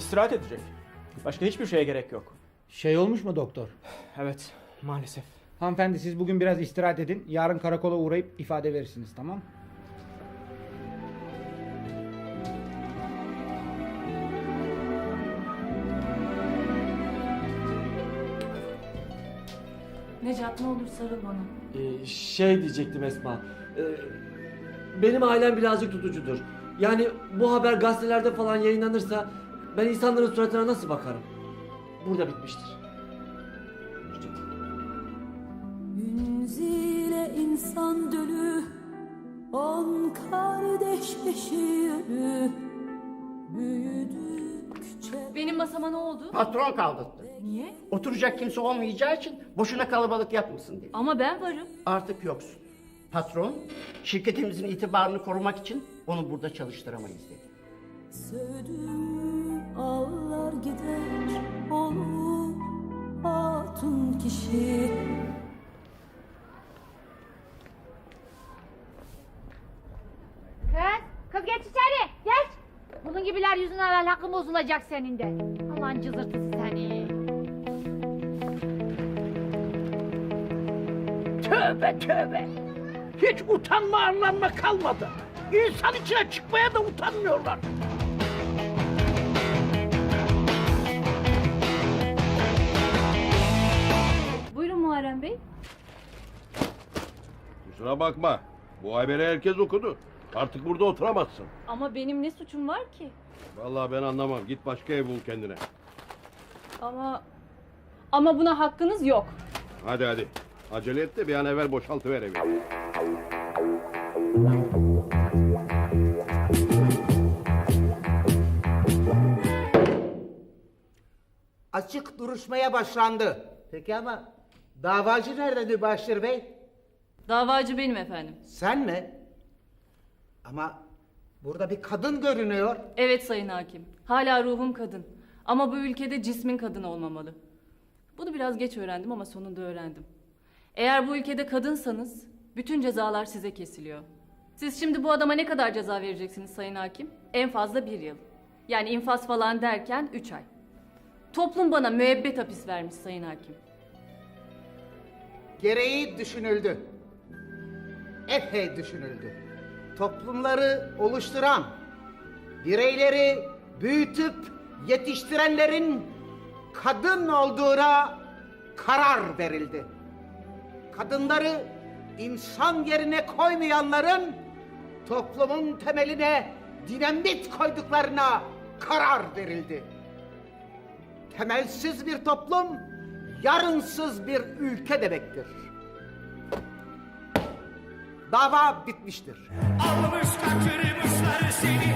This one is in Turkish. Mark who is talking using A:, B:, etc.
A: İstirahat edecek. Başka hiçbir şeye gerek yok.
B: Şey olmuş mu doktor?
A: Evet, maalesef.
B: Hanımefendi siz bugün biraz istirahat edin. Yarın karakola uğrayıp ifade verirsiniz tamam mı?
C: Necat ne olur sarıl bana.
D: Ee, şey diyecektim Esma. Ee, benim ailem birazcık tutucudur. Yani bu haber gazetelerde falan yayınlanırsa ben insanların suratına nasıl bakarım? Burada bitmiştir.
E: Münzile insan dölü On kardeş yürü Büyüdükçe
C: Benim masama ne oldu?
F: Patron kaldırdı.
C: Niye?
F: Oturacak kimse olmayacağı için boşuna kalabalık yapmasın diye.
C: Ama ben varım.
F: Artık yoksun. Patron, şirketimizin itibarını korumak için onu burada çalıştıramayız dedi.
E: Sövdüm ağlar gider Olur hatun kişi
G: Kız, kız geç içeri, geç. Bunun gibiler yüzünden ahlakın bozulacak senin de. Aman cızırtısı seni.
H: Tövbe tövbe. Hiç utanma arlanma kalmadı. İnsan içine çıkmaya da utanmıyorlar.
I: Kusura bakma. Bu haberi herkes okudu. Artık burada oturamazsın.
C: Ama benim ne suçum var ki?
I: Vallahi ben anlamam. Git başka ev bul kendine.
C: Ama ama buna hakkınız yok.
I: Hadi hadi. Acele et de bir an evvel boşaltıver evi.
J: Açık duruşmaya başlandı. Peki ama davacı nerede Mübaşir Bey?
C: Davacı benim efendim.
J: Sen mi? Ama burada bir kadın görünüyor.
C: Evet sayın hakim. Hala ruhum kadın. Ama bu ülkede cismin kadın olmamalı. Bunu biraz geç öğrendim ama sonunda öğrendim. Eğer bu ülkede kadınsanız bütün cezalar size kesiliyor. Siz şimdi bu adama ne kadar ceza vereceksiniz sayın hakim? En fazla bir yıl. Yani infaz falan derken üç ay. Toplum bana müebbet hapis vermiş sayın hakim.
J: Gereği düşünüldü. Epey düşünüldü. Toplumları oluşturan, bireyleri büyütüp yetiştirenlerin kadın olduğuna karar verildi. Kadınları insan yerine koymayanların toplumun temeline dinamit koyduklarına karar verildi. Temelsiz bir toplum, yarınsız bir ülke demektir. Dava bitmiştir.
K: Almış kaçırmışlar seni